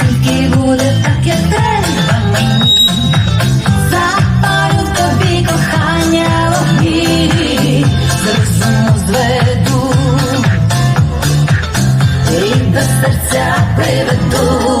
тільки буде так, як треба мені, тобі кохання вогні, розуму зведу і до серця приведу.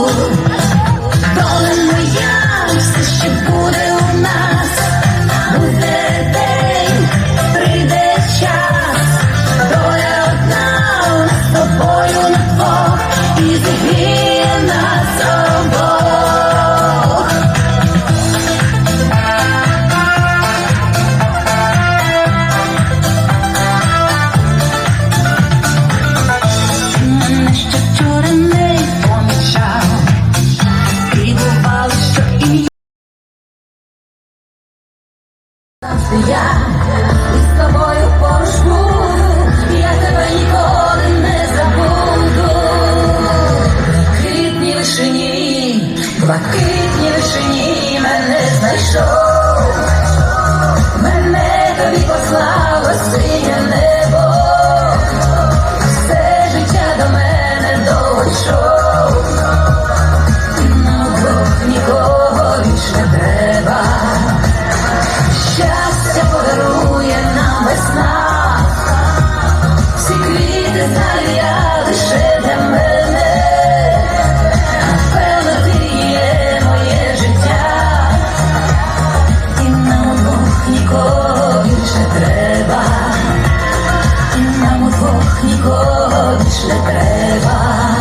більше треба.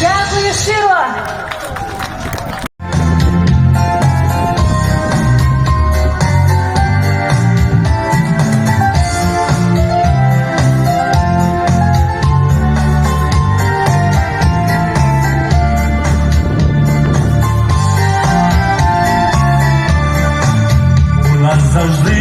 Дякую щиро. Завжди.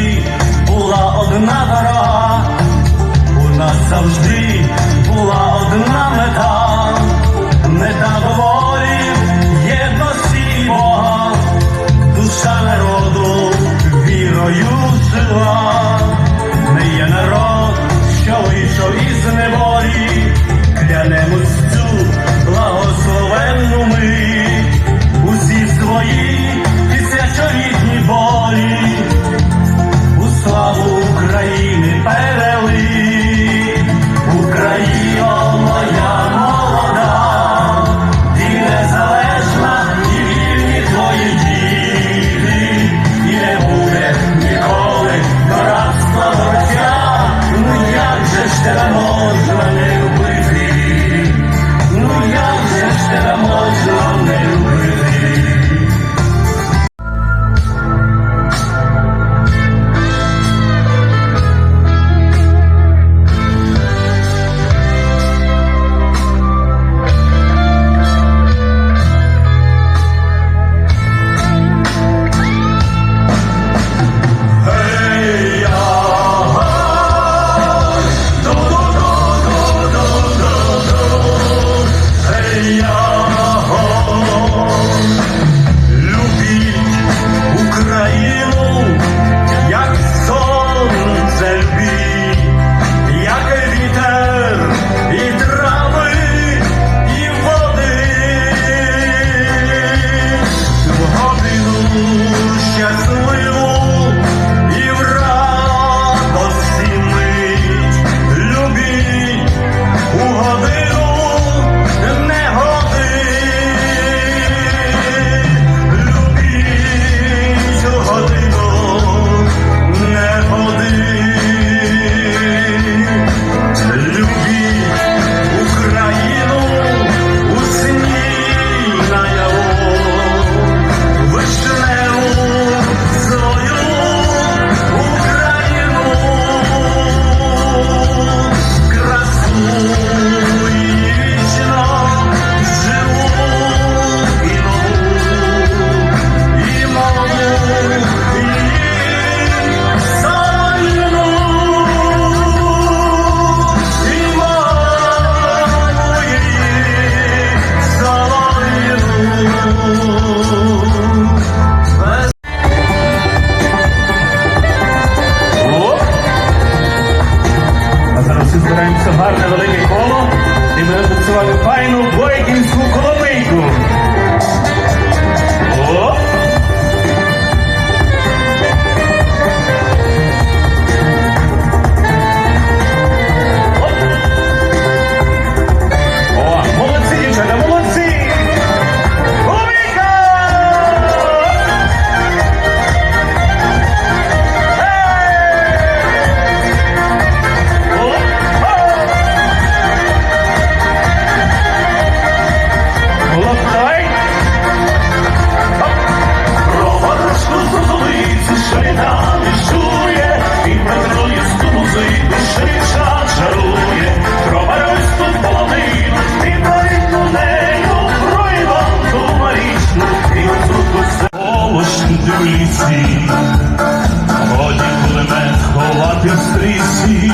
вулиці, Ході кулемет ховати в стрісі.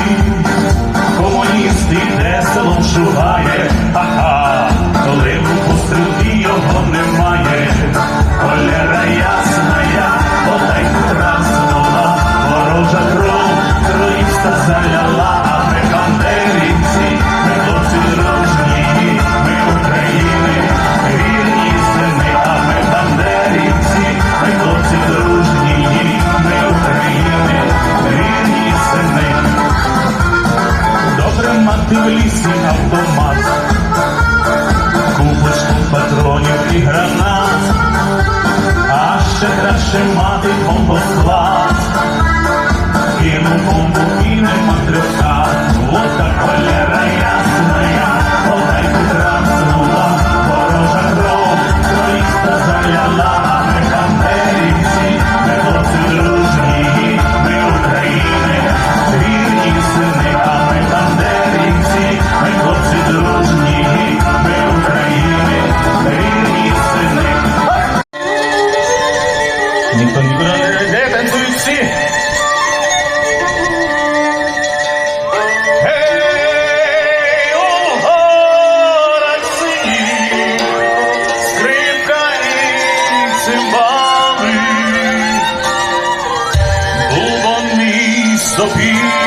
Наша мати помогла, кинув кому і нема трьоха, от така. the beat.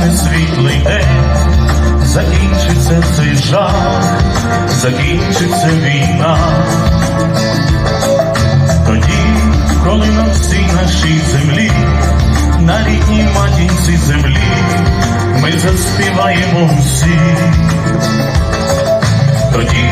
настане світлий день, закінчиться цей жах, закінчиться війна. Тоді, коли на всій нашій землі, на рідній матінці землі, ми заспіваємо всі. Тоді